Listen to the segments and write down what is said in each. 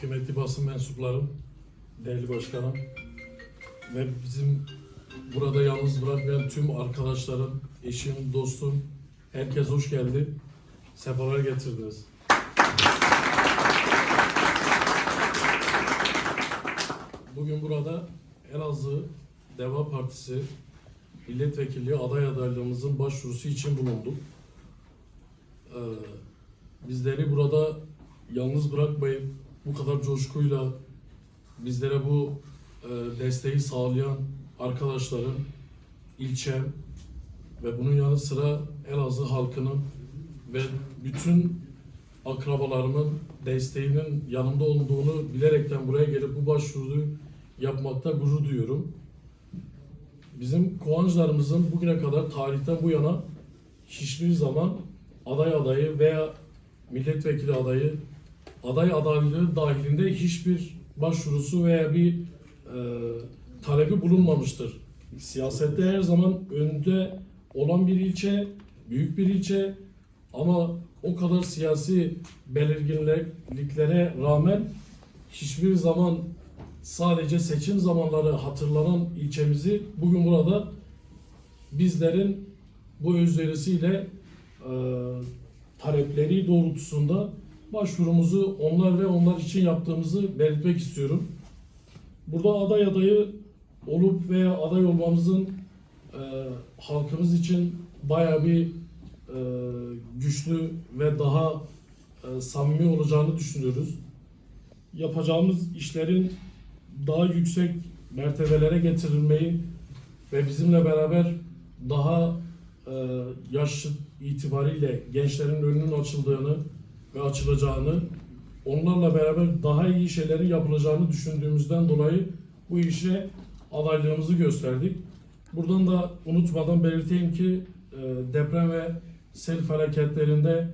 kıymetli basın mensuplarım, değerli başkanım ve bizim burada yalnız bırakmayan tüm arkadaşlarım, eşim, dostum, herkes hoş geldi. Sefalar getirdiniz. Bugün burada Elazığ Deva Partisi milletvekilliği aday adaylığımızın başvurusu için bulunduk. Ee, bizleri burada yalnız bırakmayıp bu kadar coşkuyla bizlere bu e, desteği sağlayan arkadaşların, ilçem ve bunun yanı sıra Elazığ halkının ve bütün akrabalarımın desteğinin yanımda olduğunu bilerekten buraya gelip bu başvuruyu yapmakta gurur duyuyorum. Bizim Kovancılarımızın bugüne kadar tarihten bu yana hiçbir zaman aday adayı veya milletvekili adayı aday adaylığı dahilinde hiçbir başvurusu veya bir e, talebi bulunmamıştır. Siyasette her zaman önde olan bir ilçe, büyük bir ilçe ama o kadar siyasi belirginliklere rağmen hiçbir zaman sadece seçim zamanları hatırlanan ilçemizi bugün burada bizlerin bu özverisiyle e, talepleri doğrultusunda başvurumuzu onlar ve onlar için yaptığımızı belirtmek istiyorum. Burada aday adayı olup veya aday olmamızın e, halkımız için bayağı bir e, güçlü ve daha e, samimi olacağını düşünüyoruz. Yapacağımız işlerin daha yüksek mertebelere getirilmeyi ve bizimle beraber daha e, yaş itibariyle gençlerin önünün açıldığını ve açılacağını, onlarla beraber daha iyi şeylerin yapılacağını düşündüğümüzden dolayı bu işe adaylığımızı gösterdik. Buradan da unutmadan belirteyim ki e, deprem ve sel felaketlerinde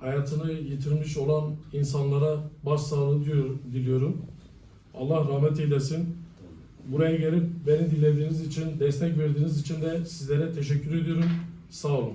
hayatını yitirmiş olan insanlara başsağlığı diyor, diliyorum. Allah rahmet eylesin. Buraya gelip beni dilediğiniz için, destek verdiğiniz için de sizlere teşekkür ediyorum. Sağ olun.